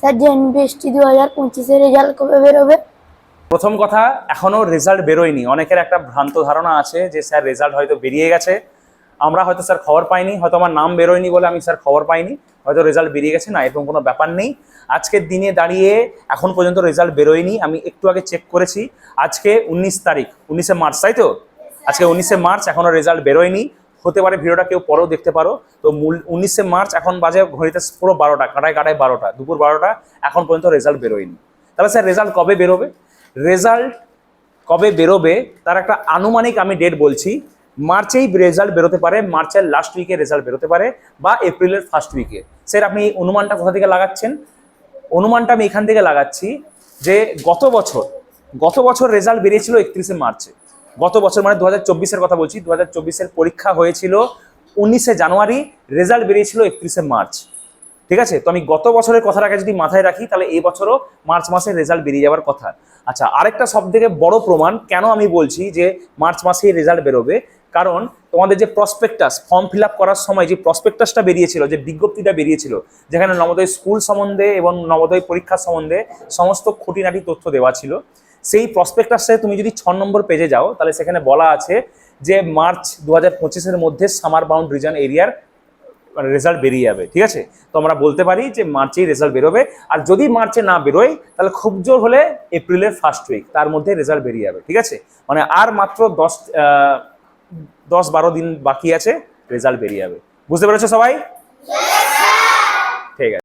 Sir JNBST দু হাজার পঁচিশের রেজাল্ট কবে বেরোবে? প্রথম কথা, এখনও রেজাল্ট বেরোয়নি। অনেকের একটা ভ্রান্ত ধারণা আছে যে, স্যার রেজাল্ট হয়তো বেরিয়ে গেছে। আমরা হয়তো, স্যার, খবর পাইনি। হয়তো আমার নাম বেরোয়নি বলে আমি, স্যার, খবর পাইনি। হয়তো রেজাল্ট বেরিয়ে গেছে। না, এরকম কোনো ব্যাপার নেই। আজকের দিনে দাঁড়িয়ে এখন পর্যন্ত রেজাল্ট বেরোয়নি। আমি একটু আগে চেক করেছি। আজকে উনিশ তারিখ, উনিশে মার্চ, তাই তো? আজকে উনিশে মার্চ, এখনও রেজাল্ট বেরোয়নি। হতে পারে, ভিডিওটা কেউ পরেও দেখতে পারো। তো মূল উনিশে মার্চ এখন বাজে ঘড়িতে পুরো বারোটা, কাটায় কাটায় বারোটা, দুপুর বারোটা, এখন পর্যন্ত রেজাল্ট বেরোয়নি। তাহলে স্যার রেজাল্ট কবে বেরোবে? রেজাল্ট কবে বেরোবে? তার একটা আনুমানিক আমি ডেট বলছি, মার্চেই রেজাল্ট বেরোতে পারে, মার্চের লাস্ট উইকে রেজাল্ট বেরোতে পারে, বা এপ্রিলের ফার্স্ট উইকে স্যার আপনি অনুমানটা কোথা থেকে লাগাচ্ছেন? অনুমানটা আমি এখান থেকে লাগাচ্ছি যে গত বছর গত বছর রেজাল্ট বেরিয়েছিল একত্রিশে মার্চে। গত বছর মানে দু হাজার কথা বলছি, দু হাজার পরীক্ষা হয়েছিল উনিশে জানুয়ারি, রেজাল্ট বেরিয়েছিল একত্রিশে মার্চ। ঠিক আছে? তো আমি গত বছরের কথাটাকে যদি মাথায় রাখি, তাহলে এই বছরও মার্চ মাসে রেজাল্ট বেরিয়ে যাওয়ার কথা। আচ্ছা আরেকটা সব থেকে বড় প্রমাণ কেন আমি বলছি যে মার্চ মাসেই রেজাল্ট বেরোবে, কারণ তোমাদের যে প্রসপেক্টাস ফর্ম ফিল করার সময় যে প্রসপেক্টাসটা বেরিয়েছিল, যে বিজ্ঞপ্তিটা বেরিয়েছিল, যেখানে নবোদয় স্কুল সম্বন্ধে এবং নবোদয় পরীক্ষা সম্বন্ধে সমস্ত খুঁটিনাটি তথ্য দেওয়া ছিল সেই প্রসপেক্টাসে তুমি যদি ছ নম্বর পেজে যাও তাহলে সেখানে বলা আছে যে মার্চ দু হাজার পঁচিশের মধ্যে summer bound region area result বেরিয়ে যাবে ঠিক আছে? তো আমরা বলতে পারি যে মার্চেই রেজাল্ট বেরোবে আর যদি মার্চে না বেরোয় তাহলে খুব জোর হলে এপ্রিলের ফার্স্ট উইক তার মধ্যে রেজাল্ট বেরিয়ে যাবে ঠিক আছে? মানে আর মাত্র দশ দশ বারো দিন বাকি আছে রেজাল্ট বেরিয়ে যাবে। বুঝতে পেরেছ সবাই? ঠিক আছে।